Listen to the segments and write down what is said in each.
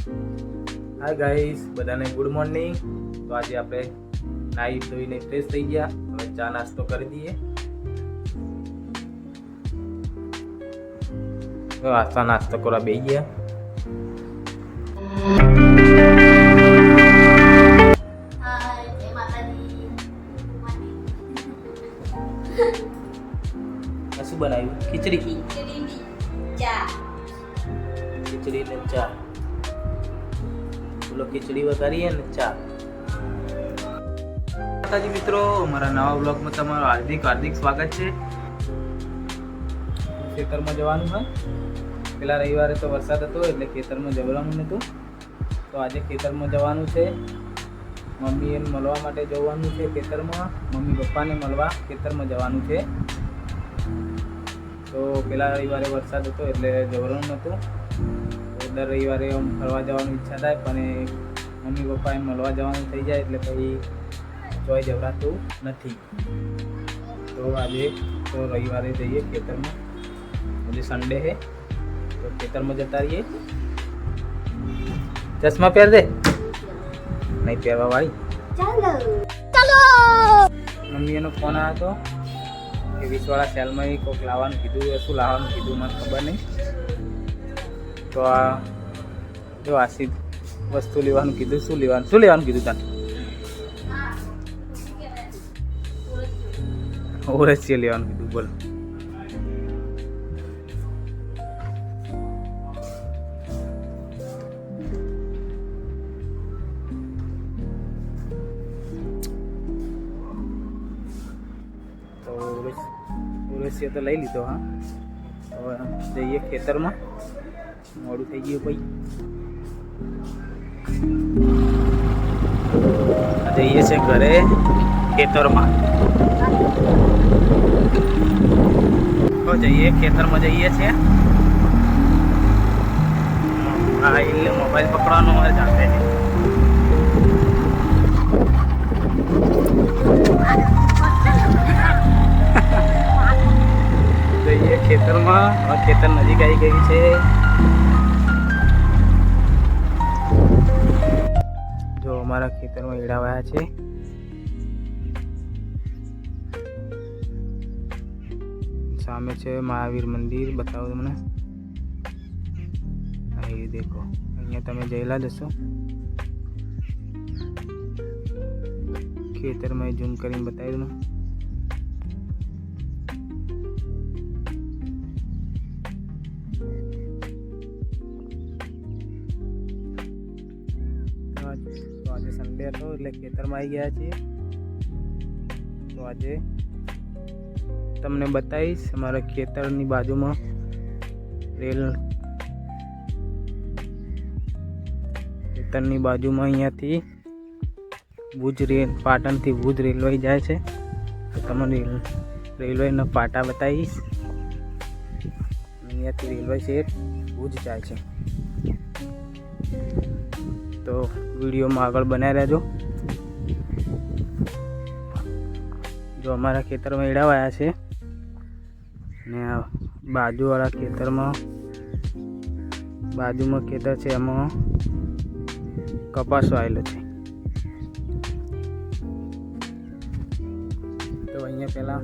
હાય guys બધાને good morning તો આજે આપણે નાહી ધોઈને ફ્રેશ થઈ ગયા હવે ચા નાસ્તો કરી દઈએ હવે આસ્તા નાસ્તો કરવા બેસી ગયા હાય જય માતાજી આ શું બનાવ્યું ખીચડી ખીચડીની ચા ખીચડી ને ચા બોલો ખીચડી વઘારીએ ને ચા. માતાજી મિત્રો, અમારા નવા બ્લોગમાં તમારું હાર્દિક હાર્દિક સ્વાગત છે. ખેતરમાં જવાનું હોય. પેલા રવિવારે તો વરસાદ હતો, એટલે ખેતરમાં જવાનું નહોતું તો આજે ખેતરમાં જવાનું છે. મમ્મી એને મળવા માટે જવાનું છે ખેતરમાં. મમ્મી પપ્પાને મળવા ખેતરમાં જવાનું છે. તો પેલા રવિવારે વરસાદ હતો, એટલે જવાનું નહોતું દર રવિવારે આમ ફરવા જવાની ઈચ્છા થાય પણ એ મમ્મી એમ મળવા જવાનું થઈ જાય એટલે પછી જોઈ જવરાતું નથી. તો આજે તો રવિવારે જઈએ ખેતરમાં. આજે સન્ડે છે તો ખેતરમાં જતા રહીએ. ચશ્મા પહેર દે. નહીં પહેરવા વાળી. ચાલો. મમ્મી એનો ફોન આવ્યો હતો કે વીસવાળા સેલમાં કોઈક લાવવાનું કીધું શું લાવવાનું કીધું મને ખબર નહીં. તો આ જો આશી વસ્તુ લેવાનું કીધું. શું લેવાનું? શું લેવાનું કીધું તને? ઓરસિયા લેવાનું કીધું, બોલ. તો ઓરસિયા તો લઈ લીધો, હા. હવે જઈએ ખેતરમાં. મોડું થઈ ગયું ભાઈ. જઈએ છે ઘરે ખેતરમાં. તો જઈએ, ખેતરમાં જઈએ છીએ. હા એટલે મોબાઈલ પકડવાનો મારે જાતે છે જઈએ ખેતરમાં. ખેતર નજીક આવી ગઈ છે. જો અમારા ખેતરમાં એડાવાયા છે. સામે છે મહાવીર મંદિર, બતાવો તમને. અહીં દેખો, અહીંયા તમે જયેલા જશો ખેતરમાં ઝૂમ કરીને બતાવી દઉં ખેતરમાં આવી ગયા છીએ તો આજે તમને બતાવીશ અમારા ખેતરની બાજુમાં રેલ ખેતરની બાજુમાં અહીંયાથી ભુજ રેલ, પાટણથી ભુજ રેલવે જાય છે. તો તમને રેલ, રેલવેના પાટા બતાવીશ. અહીંયાથી રેલવે છે, ભુજ જાય છે. તો વિડીયોમાં આગળ બનાવી રહેજો. જો અમારા ખેતરમાં એડાવાયા છે. ને આ બાજુવાળા ખેતરમાં, બાજુમાં ખેતર છે, એમાં કપાસ વાયેલો છે. તો અહીંયા પહેલાં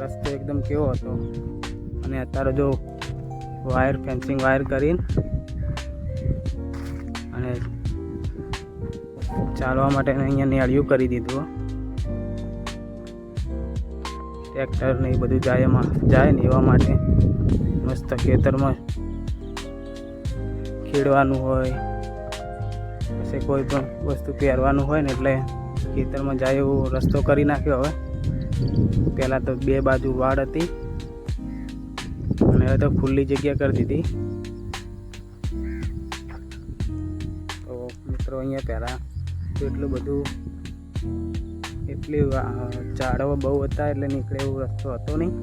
રસ્તો એકદમ કેવો હતો. અને અત્યારે જો વાયર ફેન્સિંગ વાયર કરીને અને ચાલવા માટે અહીંયા નેળિયું કરી દીધું. ટ્રેક્ટર ને એ બધું જાય એમાં, જાય ને એવા માટે મસ્ત ખેતરમાં ખેડવાનું હોય, પછી કોઈ પણ વસ્તુ પહેરવાનું હોય ને એટલે ખેતરમાં જાય એવો રસ્તો કરી નાખ્યો હવે. પહેલાં તો બે બાજુ વાડ હતી અને હવે તો ખુલ્લી જગ્યા કરી દીધી. તો મિત્રો અહીંયા પહેલાં એટલું બધું એટલી ઝાડવા બહુ હતા એટલે નીકળે એવો રસ્તો હતો નહીં.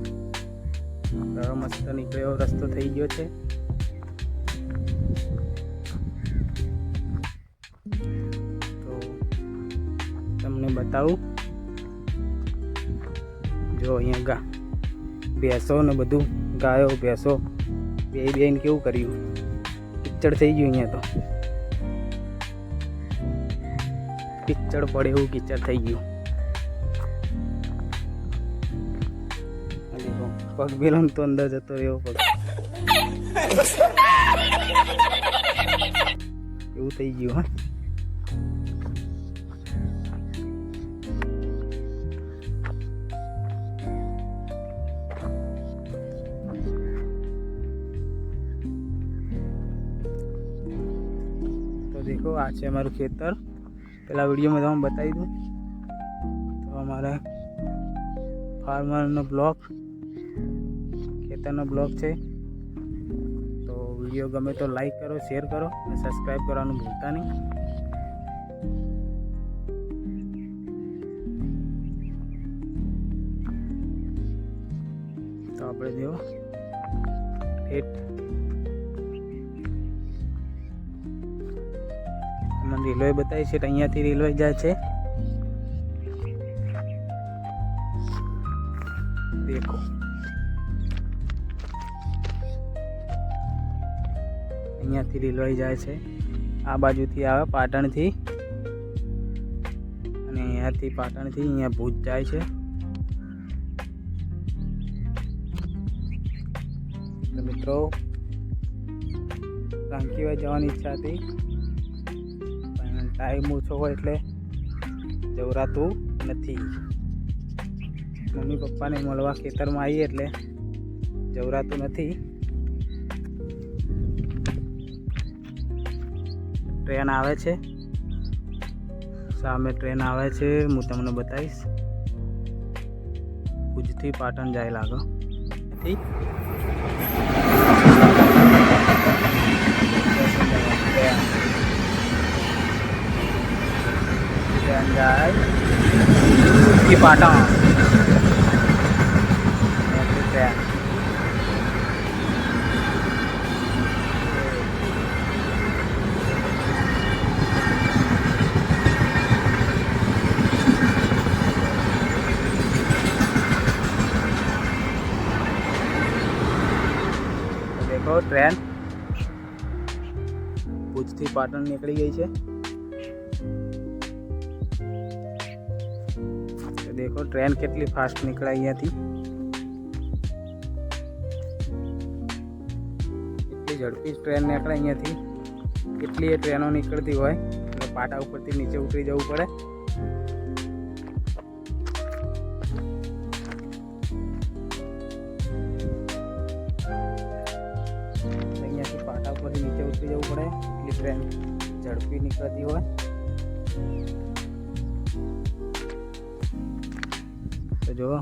હવે મસ્ત નીકળે એવો રસ્તો થઈ ગયો છે. તો તમને બતાવું. જો અહીંયા ગા, ભેંસો ને બધું, ગાયો, ભેંસો, બે બેન કેવું કર્યું? કિચડ થઈ ગયું અહીંયા તો. કિચડ પડે એવું કિચડ થઈ ગયું. પગ બેલો તો અંદર જતો એવો પગ એવું થઈ ગયું, હા. દેખો, આ છે અમારું ખેતર. પેલા વિડીયોમાં તમને બતાવી દઉં. તો અમારા ફાર્મરનો બ્લોક ખેતરનો બ્લોક છે. તો વીડિયો ગમે તો લાઈક કરો શેર કરો અને સબસ્ક્રાઈબ કરવાનું ભૂલતા નહીં. તો આપણે જો ઠેઠ મને રેલવે બતાવી છે, અહીંયાથી રેલવે જાય છે. દેખો. અહીંયાથી રેલવે જાય છે. આ બાજુથી આવે પાટણથી. અને અહીંયાથી પાટણથી અહીંયા ભુજ જાય છે. મિત્રો રાંકીવા જવાની ઈચ્છા હતી. પણ ટાઈમ ઓછો હોય એટલે જવરાતું નથી. મમ્મી પપ્પાને મળવા ખેતરમાં આવીએ એટલે જવરાતું નથી. ટ્રેન આવે છે. સામે ટ્રેન આવે છે, હું તમને બતાવીશ. ભુજથી પાટણ જાય લાગો. ઠીક ટ્રેન જાય ભુજથી પાટણ ત્યાંથી ટ્રેન દેખો ટ્રેન ભુજથી પાટણ નીકળી ગઈ છે. દેખો ટ્રેન કેટલી ફાસ્ટ નીકળે અહીંયાથી. એટલી ઝડપી ટ્રેન નીકળે અહીંયાથી. કેટલી એ ટ્રેનો નીકળતી હોય. પાટા ઉપરથી નીચે ઉતરી જવું પડે. ઉપરથી જવું પડે, એટલી ટ્રેન ઝડપી નીકળતી હોય. તો જુઓ,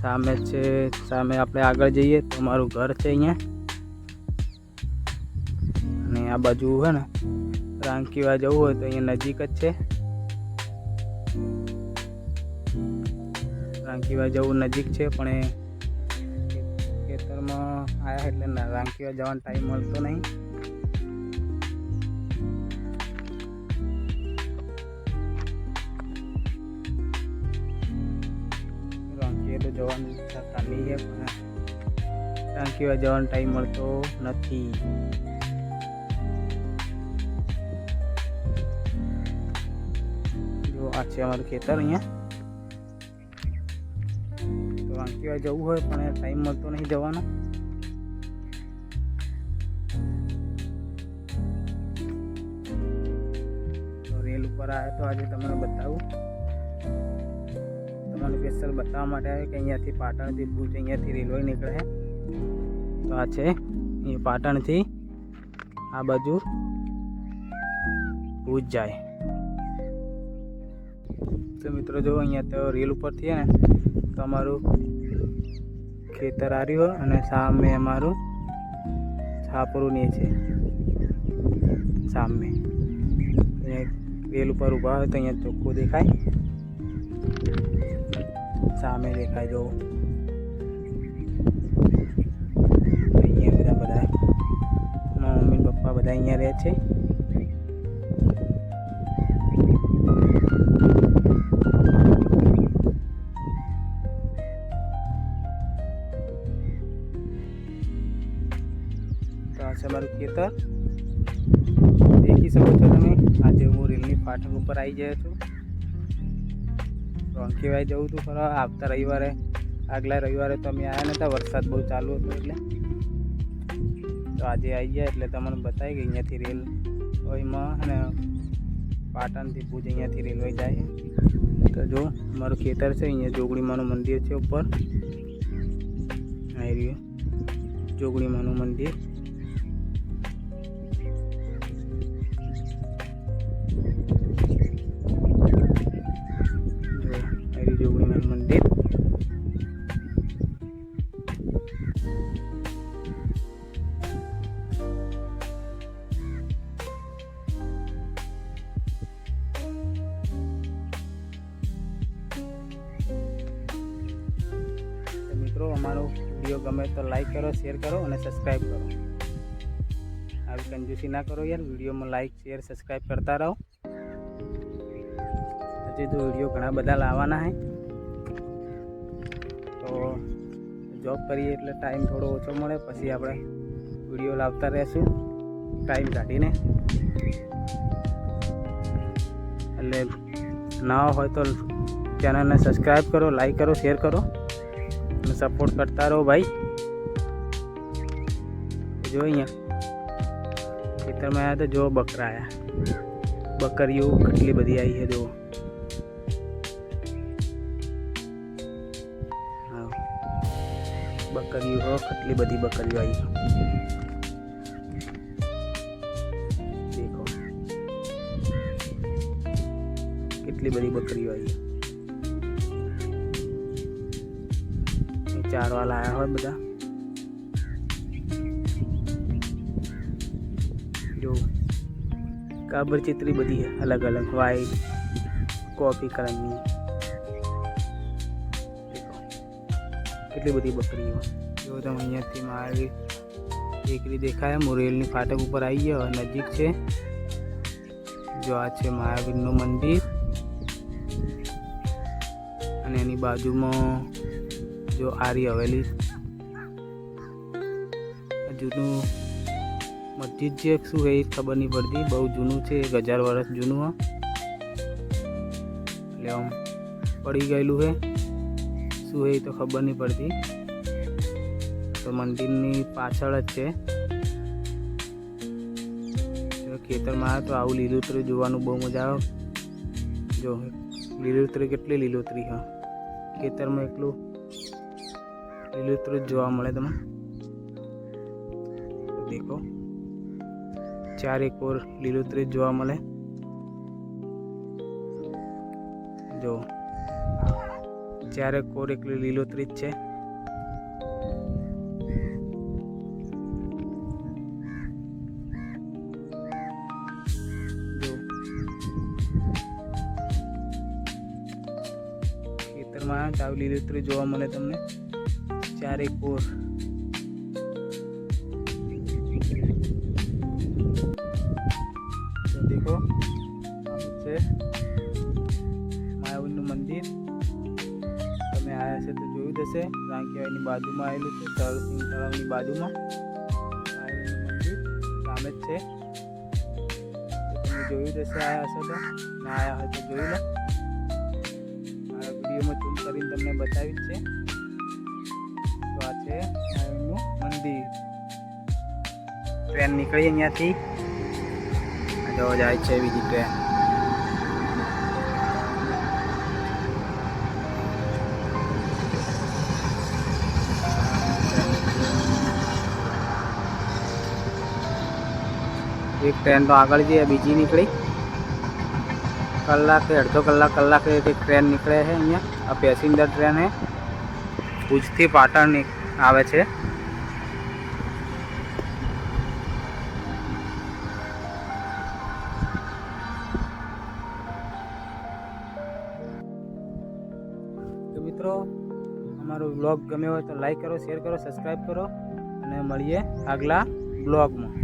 સામે છે, સામે આપણે આગળ જઈએ તો અમારું ઘર છે અહીંયા. અને આ બાજુ છે ને રાંકીવા જવું હોય તો અહીંયા નજીક જ છે. રાંકીવા જવું નજીક છે, પણ એ ખેતરમાં આવ્યા એટલે રાંકીવા જવાનો ટાઈમ મળતો નહીં. જવાની ઈચ્છા ખાલી છે, પણ રાંકીવા જવાનો ટાઈમ મળતો નથી. જો આ છે અમારું ખેતર અહીંયા. તો વાંકીવા જવું હોય, પણ ટાઈમ મળતો નહીં જવાનો. તો રેલ ઉપર આવ્યો તો આજે તમને બતાવું. તમને સ્પેશિયલ બતાવવા માટે આવ્યો કે અહીંયાથી પાટણથી ભુજ, અહીંયાથી રેલવે નીકળે. છે તો આ છે, એ પાટણથી આ બાજુ ભુજ જાય. તો મિત્રો જો અહીંયા તો રેલ ઉપરથી હે ને, તો અમારું ખેતર આવ્યું હોય અને સામે અમારું છાપરું ને છે સામે. અહીંયા રેલ ઉપર ઊભા હોય તો અહીંયા ચોખ્ખું દેખાય. સામે દેખાય જો અહીંયા બધા બધા મારા મમ્મી ને પપ્પા બધા અહીંયા રહે છે તો આ છે મારું ખેતર દેખી શકો છો તમે આજે હું રેલની ફાટક ઉપર આવી ગયો છું રોંકીવાય જવું હતું ફરવા. આવતા રવિવારે, આગલા રવિવારે તો અમે આવ્યા નહોતા વરસાદ બહુ ચાલુ હતો એટલે. તો આજે આવી ગયા એટલે તમને બતાવી ગઈ અહીંયાથી રેલ ઓયમાં અને પાટણથી ભુજ અહીંયાથી રેલવે જાય. તો જો, મારું ખેતર છે, અહીંયા જોગડીમાનું મંદિર છે ઉપર. આવી રહ્યું. જોગડીમાનું મંદિર. ગમે તો લાઈક કરો શેર કરો અને સબસ્ક્રાઈબ કરો. આવી કંજૂસી ના કરો યાર, વિડીયોમાં લાઈક શેર સબસ્ક્રાઈબ કરતા રહો. હજી તો વીડિયો ઘણા બધા લાવવાના છે તો જોબ કરીએ એટલે ટાઈમ થોડો ઓછો મળે, પછી આપણે વીડિયો લાવતા રહેશું. ટાઈમ કાઢીને. એટલે ના હોય તો ચેનલને સબસ્ક્રાઈબ કરો લાઈક કરો શેર કરો. અને સપોર્ટ કરતા રહો ભાઈ જો અહીંયા ખેતરમાં આવ્યા તો જો બકરા આવ્યા બકરીઓ કેટલી બધી આવી છે જુઓ હા. બકરીઓ હો કેટલી બધી બકરીઓ આવી છે દેખો કેટલી બધી બકરીઓ આવી ચારવા લાયા હોય બધા. જો કાબર ચિત્રી બધી અલગ અલગ વાઈટ કોફી કલરની. કેટલી બધી બકરીઓ. જો તમે અહીંયાથી મારી ટેકરી દેખાય મોરેલની ફાટક ઉપર આવી ગયો નજીક છે. જો, આ છે મહાવીરનું મંદિર. અને એની બાજુમાં જો આરી હવેલી. જૂનું મસ્જિદ કે શું એ ખબર નહીં પડતી. બહુ જૂનું છે, એક હજાર વર્ષ જૂનું એટલે આમ પડી ગયેલું છે. શું એ તો ખબર નહીં પડતી. તો મંદિરની પાછળ જ છે. ખેતરમાં આવે તો આવું લીલોતરી જોવાનું બહુ મજા આવે. જો લીલોતરી કેટલી લીલોતરી, હા. ખેતરમાં એકલું લીલોતરું જોવા મળે તમે દેખો. ચારે કોર લીલોતરી જોવા મળે. જો ચારે કોર એકલી લીલોતરી જ છે. ખેતરમાં આવી લીલોતરી જોવા મળે તમને. ચારે કોર. દેખો, આ છે. માયાવનનું મંદિર. તમે આવ્યા છે તો જોયું જશે કારણ કે રાંકિયાની બાજુમાં આવેલું છે તળસિંહ તળાવની બાજુમાં. માયાવનનું જ છે. તમે જોયું જ હશે આવ્યા હશો તો. ના આવ્યા હોય તો જોઈ લો. મારા વિડીયોમાં ઝૂમ કરીને તમને બતાવી છે. ટ્રેન નીકળી અહીંયાથી આ જો જાય છે બીજી ટ્રેન એક ટ્રેન તો આગળ જઈએ બીજી નીકળી કલાકે અડધો કલાક કલાકે એક ટ્રેન નીકળે છે અહીંયા આ પેસેન્જર ટ્રેન છે ભુજથી પાટણની આવે છે બ્લોગ ગમ્યો હોય તો લાઈક કરો શેર કરો સબસ્ક્રાઈબ કરો. અને મળીએ આગલા બ્લોગમાં